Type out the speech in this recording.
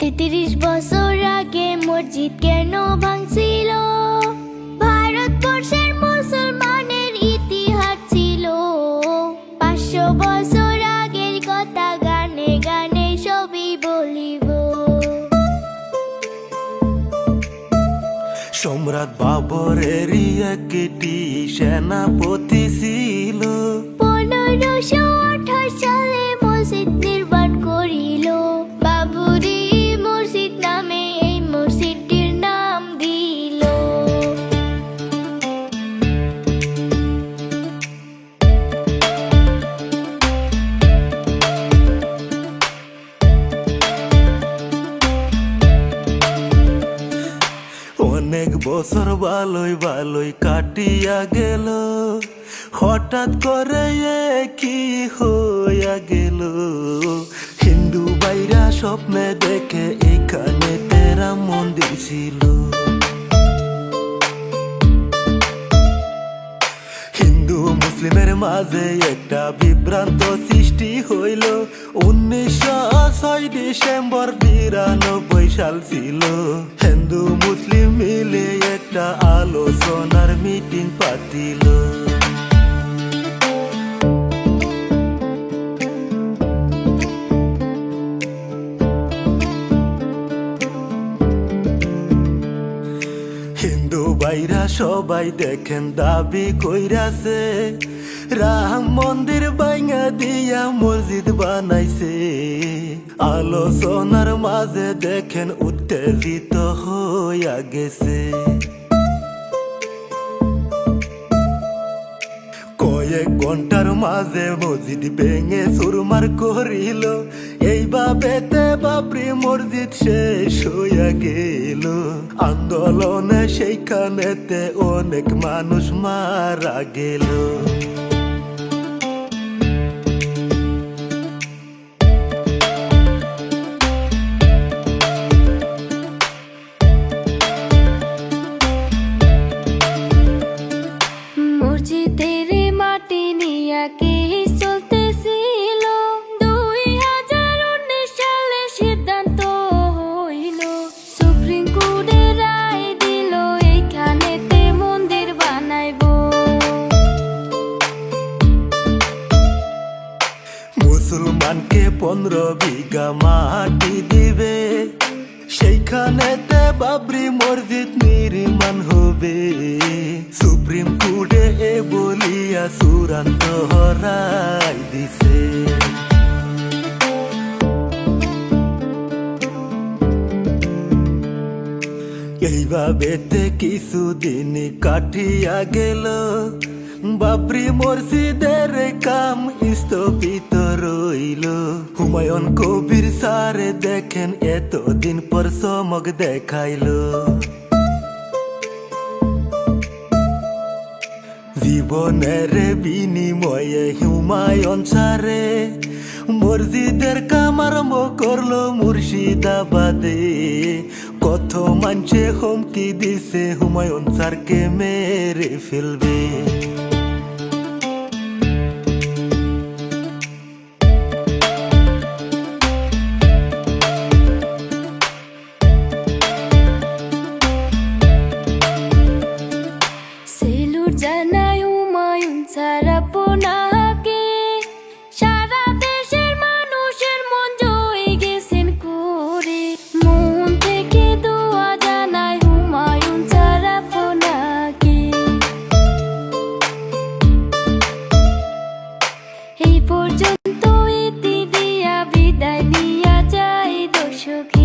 তেত্রিশ বছর আগে মসজিদ কেন ভাঙছিল? ভারতবর্ষের মুসলমানের ইতিহাস ছিল। পাঁচশো বছর আগের কথা গানে গানে সবই বলিব। সম্রাট বাবরের একটি সেনাপতি ছিল। অনেক বছর ভালোই ভালোই কাটিয়া গেল। হঠাৎ করে কি হইয়া গেল? হিন্দু বাইরা স্বপ্নে দেখে এখানে তেরা মন্দির ছিল। মাঝে একটা বিভ্রান্ত সৃষ্টি হইল। উনিশশো ছয় ডিসেম্বর বিরানব্বই সাল ছিল। হিন্দু, মুসলিম মিলে একটা আলোচনার মিটিং পাতিল। ভাইরা সবাই দেখেন দাবি কইরাছে। রাম মন্দির বাইঙা দিয়া মসজিদ বানাইছে। আলোচনার মাঝে দেখেন উত্তেজিত হইয়া গেছে। কয়েক ঘণ্টার মাঝে মসজিদ ভেঙে সুরমার করিল। এইভাবেতে বাপরি মসজিদ শেষ হইয়া গেল। আন্দোলনে সেইখানেতে অনেক মানুষ মারা গেল। মুসলমানকে পনেরো বিঘা মাটি দিবে? সেইখানেতে বাবরি মসজিদ নির্মাণ হবে। সুপ্রিম কোর্টে এ বলিয়া চূড়ান্ত হরাই দিছে। এইভাবেতে কিছুদিন কাটিয়া গেল। বাবরি মসজিদের কাম স্থপিত রইল। হুমায়ুন কবির সারে দেখেন, এতদিন পর চমক দেখাইলো। জীবনের বিনিময়ে হুমায়ুন সারে মসজিদের কাম আরম্ভ করল মুর্শিদাবাদে। কত মানছে হুমকি দিছে হুমায়ুন স্যারকে মেরে ফেলবে। জানাই হুমায়ুন ছাড়া পোনাকে এই পর্যন্ত ইতি দিয়া বিদায় নিয়া যাই দর্শক।